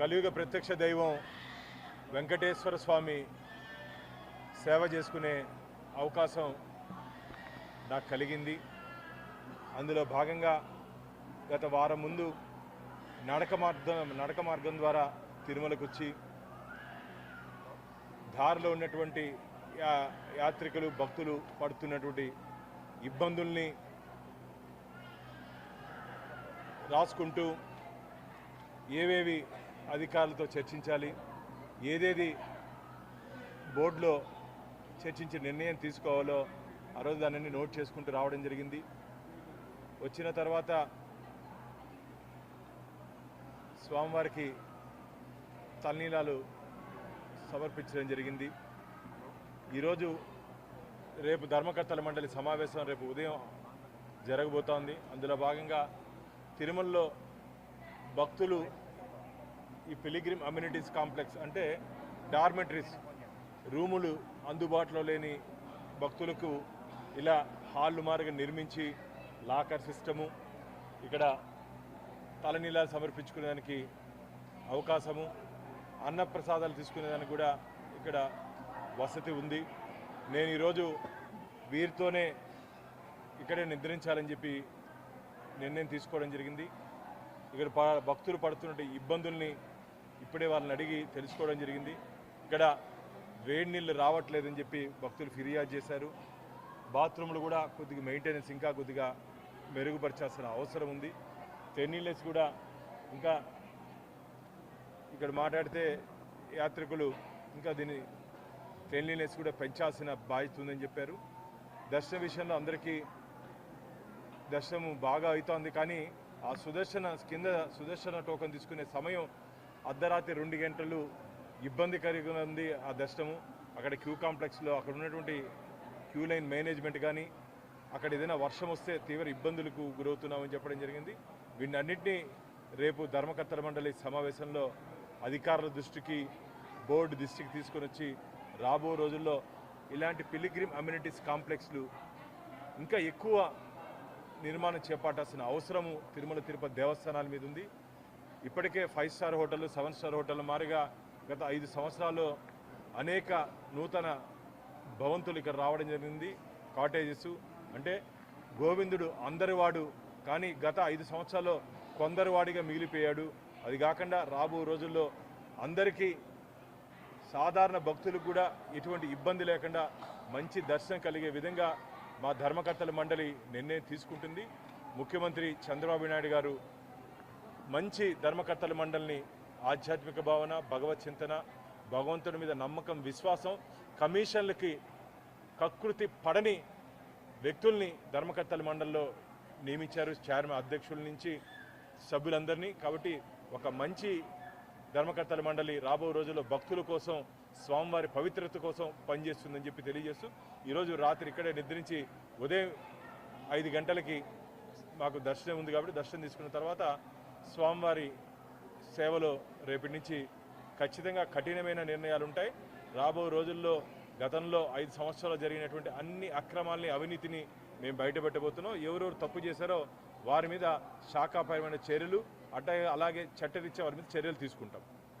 కలియుగ ప్రత్యక్ష దైవం వెంకటేశ్వర స్వామి సేవ చేసుకునే అవకాశం నాకు కలిగింది. అందులో భాగంగా గత వారం ముందు నడక మార్గం నడక మార్గం ద్వారా తిరుమలకు వచ్చి దారిలో ఉన్నటువంటి యా- యాత్రికులు భక్తులు పడుతున్నటువంటి ఇబ్బందుల్ని రాసుకుంటూ ఏవేవి అధికారులతో చర్చించాలి. ఏదేది బోర్డులో చర్చించి నిర్ణయం తీసుకోవాలో ఆ రోజు దానిని నోట్ చేసుకుంటూ రావడం జరిగింది. వచ్చిన తర్వాత స్వామివారికి తలనీలాలు సమర్పించడం జరిగింది. ఈరోజు రేపు ధర్మకర్తల మండలి సమావేశం రేపు ఉదయం జరగబోతోంది. అందులో భాగంగా తిరుమలలో భక్తులు ఈ పిలిగ్రిమ్ అమ్యూనిటీస్ కాంప్లెక్స్ అంటే డార్మెటరీస్ రూములు అందుబాటులో లేని భక్తులకు ఇలా హాళ్ళు మారుగా నిర్మించి లాకర్ సిస్టము ఇక్కడ తలనీలాలు సమర్పించుకునేదానికి అవకాశము అన్నప్రసాదాలు తీసుకునేదానికి కూడా ఇక్కడ వసతి ఉంది. నేను ఈరోజు వీరితోనే ఇక్కడే నిద్రించాలని చెప్పి నిర్ణయం తీసుకోవడం జరిగింది. ఇక్కడ ప- భక్తులు పడుతున్న ఇబ్బందుల్ని ఇప్పుడే వాళ్ళని అడిగి తెలుసుకోవడం జరిగింది. ఇక్కడ వేడి నీళ్ళు రావట్లేదని చెప్పి భక్తులు ఫిర్యాదు చేశారు. బాత్రూమ్లు కూడా కొద్దిగా మెయింటెనెన్స్ ఇంకా కొద్దిగా మెరుగుపరచాల్సిన అవసరం ఉంది. టెన్నీలెస్ కూడా ఇంకా ఇక్కడ మాట్లాడితే యాత్రికులు ఇంకా దీన్ని క్లెన్లీనెస్ కూడా పెంచాల్సిన బాధ్యత ఉందని చెప్పారు. దర్శన విషయంలో అందరికీ దర్శనం బాగా అవుతోంది. కానీ ఆ సుదర్శన కింద సుదర్శన టోకెన్ తీసుకునే సమయం అర్ధరాత్రి రెండు గంటలు ఇబ్బంది ఉంది ఆ దర్శనము. అక్కడ క్యూ కాంప్లెక్స్లో అక్కడ ఉన్నటువంటి క్యూ లైన్ మేనేజ్మెంట్ కానీ అక్కడ ఏదైనా వర్షం వస్తే తీవ్ర ఇబ్బందులకు గురవుతున్నామని చెప్పడం జరిగింది. వీటన్నిటినీ రేపు ధర్మకర్తల మండలి సమావేశంలో అధికారుల దృష్టికి బోర్డు దృష్టికి తీసుకొని వచ్చి రాబో రోజుల్లో ఇలాంటి పిలిగ్రిమ్ అమ్యూనిటీస్ కాంప్లెక్స్లు ఇంకా ఎక్కువ నిర్మాణం చేపట్టాల్సిన అవసరము తిరుమల తిరుపతి దేవస్థానాల మీద ఉంది. ఇప్పటికే five star hotel seven star hotel మారిగా గత ఐదు సంవత్సరాల్లో అనేక నూతన భవంతులు ఇక్కడ రావడం జరిగింది. కాటేజెస్ అంటే గోవిందుడు అందరివాడు కానీ గత ఐదు సంవత్సరాల్లో కొందరు వాడిగా మిగిలిపోయాడు. అది కాకుండా రాబో రోజుల్లో అందరికీ సాధారణ భక్తులకు కూడా ఎటువంటి ఇబ్బంది లేకుండా మంచి దర్శనం కలిగే విధంగా మా ధర్మకర్తల మండలి నిర్ణయం తీసుకుంటుంది. ముఖ్యమంత్రి చంద్రబాబు నాయుడు గారు మంచి ధర్మకర్తల మండలిని ఆధ్యాత్మిక భావన భగవత్ చింతన భగవంతుడి మీద నమ్మకం విశ్వాసం కమిషన్లకి కకృతి పడని వ్యక్తుల్ని ధర్మకర్తల మండలిలో నియమించారు చైర్మన్ అధ్యక్షుల నుంచి సభ్యులందరినీ. కాబట్టి ఒక మంచి ధర్మకర్తల మండలి రాబో రోజుల్లో భక్తుల కోసం స్వామివారి పవిత్రత కోసం పనిచేస్తుందని చెప్పి తెలియజేస్తూ ఈరోజు రాత్రి ఇక్కడే నిద్రించి ఉదయం ఐదు గంటలకి మాకు దర్శనం ఉంది కాబట్టి దర్శనం తీసుకున్న తర్వాత స్వామివారి సేవలో రేపటి నుంచి ఖచ్చితంగా కఠినమైన నిర్ణయాలు ఉంటాయి రాబో రోజుల్లో గతంలో ఐదు సంవత్సరాలు జరిగినటువంటి అన్ని అక్రమాల్ని అవినీతిని మేము బయటపెట్టబోతున్నాం. ఎవరెవరు తప్పు చేశారో వారి మీద శాఖాపరమైన చర్యలు అట్ట అలాగే చట్టరీత్యా వారి మీద చర్యలు తీసుకుంటాం.